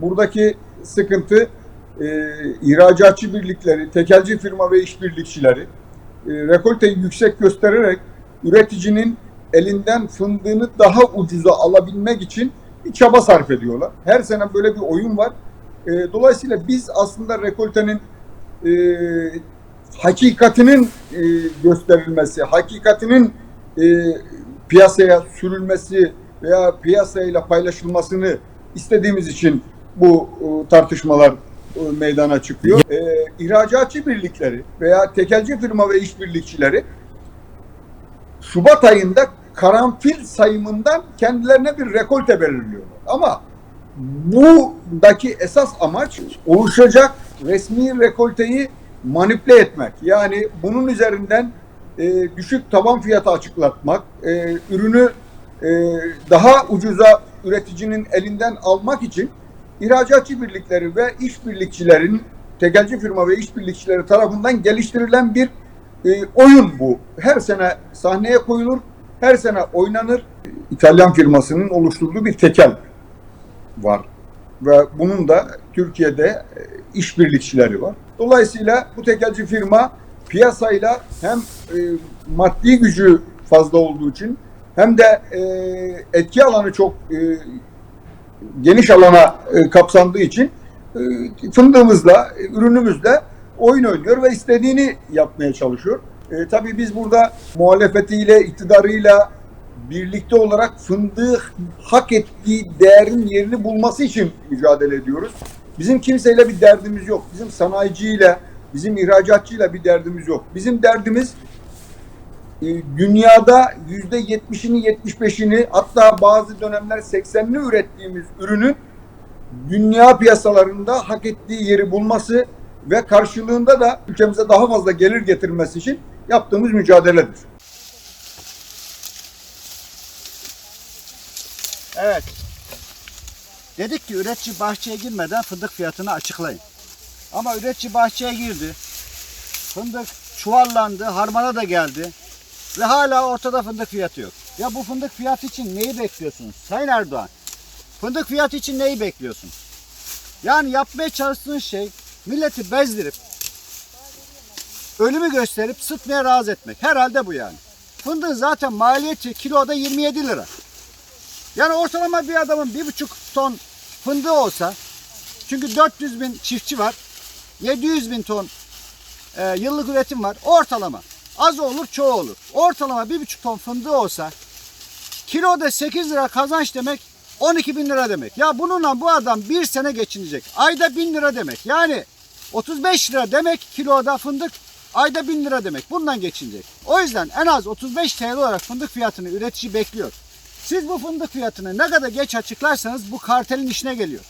buradaki sıkıntı e, ihracatçı birlikleri, tekelci firma ve işbirlikçileri e, rekolteyi yüksek göstererek üreticinin elinden fındığını daha ucuza alabilmek için bir çaba sarf ediyorlar. Her sene böyle bir oyun var. E, dolayısıyla biz aslında rekoltenin e, hakikatinin e, gösterilmesi, hakikatinin e, piyasaya sürülmesi veya piyasayla paylaşılmasını istediğimiz için bu e, tartışmalar e, meydana çıkıyor. E, ihracatçı birlikleri veya tekelci firma ve işbirlikçileri Şubat ayında karanfil sayımından kendilerine bir rekolte belirliyorlar. Ama buradaki esas amaç oluşacak resmi rekolteyi manipüle etmek. Yani bunun üzerinden e, düşük taban fiyatı açıklatmak, e, ürünü e, daha ucuza üreticinin elinden almak için ihracatçı birlikleri ve işbirlikçilerin, tekelci firma ve işbirlikçileri tarafından geliştirilen bir e, oyun bu. Her sene sahneye koyulur, her sene oynanır. İtalyan firmasının oluşturduğu bir tekel var. Ve bunun da Türkiye'de e, işbirlikçileri var. Dolayısıyla bu tekelci firma piyasayla hem e, maddi gücü fazla olduğu için hem de e, etki alanı çok e, geniş alana e, kapsandığı için e, fındığımızla, e, ürünümüzle oyun oynuyor ve istediğini yapmaya çalışıyor. E, tabii biz burada muhalefetiyle, iktidarıyla birlikte olarak fındığı hak ettiği değerin yerini bulması için mücadele ediyoruz. Bizim kimseyle bir derdimiz yok. Bizim sanayiciyle, bizim ihracatçıyla bir derdimiz yok. Bizim derdimiz dünyada yüzde yetmişini, yetmiş beşini hatta bazı dönemler 80'ini ürettiğimiz ürünün dünya piyasalarında hak ettiği yeri bulması ve karşılığında da ülkemize daha fazla gelir getirmesi için yaptığımız mücadeledir. Evet. Dedik ki üretici bahçeye girmeden fındık fiyatını açıklayın. Ama üretici bahçeye girdi. Fındık çuvallandı, harmana da geldi. Ve hala ortada fındık fiyatı yok. Ya bu fındık fiyatı için neyi bekliyorsunuz? Sayın Erdoğan, fındık fiyatı için neyi bekliyorsun? Yani yapmaya çalıştığın şey milleti bezdirip ölümü gösterip sıtmaya razı etmek. Herhalde bu yani. Fındığın zaten maliyeti kiloda 27 lira. Yani ortalama bir adamın bir buçuk ton fındığı olsa çünkü 400 bin çiftçi var. 700 bin ton e, yıllık üretim var. Ortalama. Az olur çoğu olur. Ortalama bir buçuk ton fındığı olsa kiloda 8 lira kazanç demek 12 bin lira demek. Ya bununla bu adam bir sene geçinecek. Ayda 1000 lira demek. Yani 35 lira demek kiloda fındık ayda 1000 lira demek. Bundan geçinecek. O yüzden en az 35 TL olarak fındık fiyatını üretici bekliyor. Siz bu fındık fiyatını ne kadar geç açıklarsanız bu kartelin işine geliyor.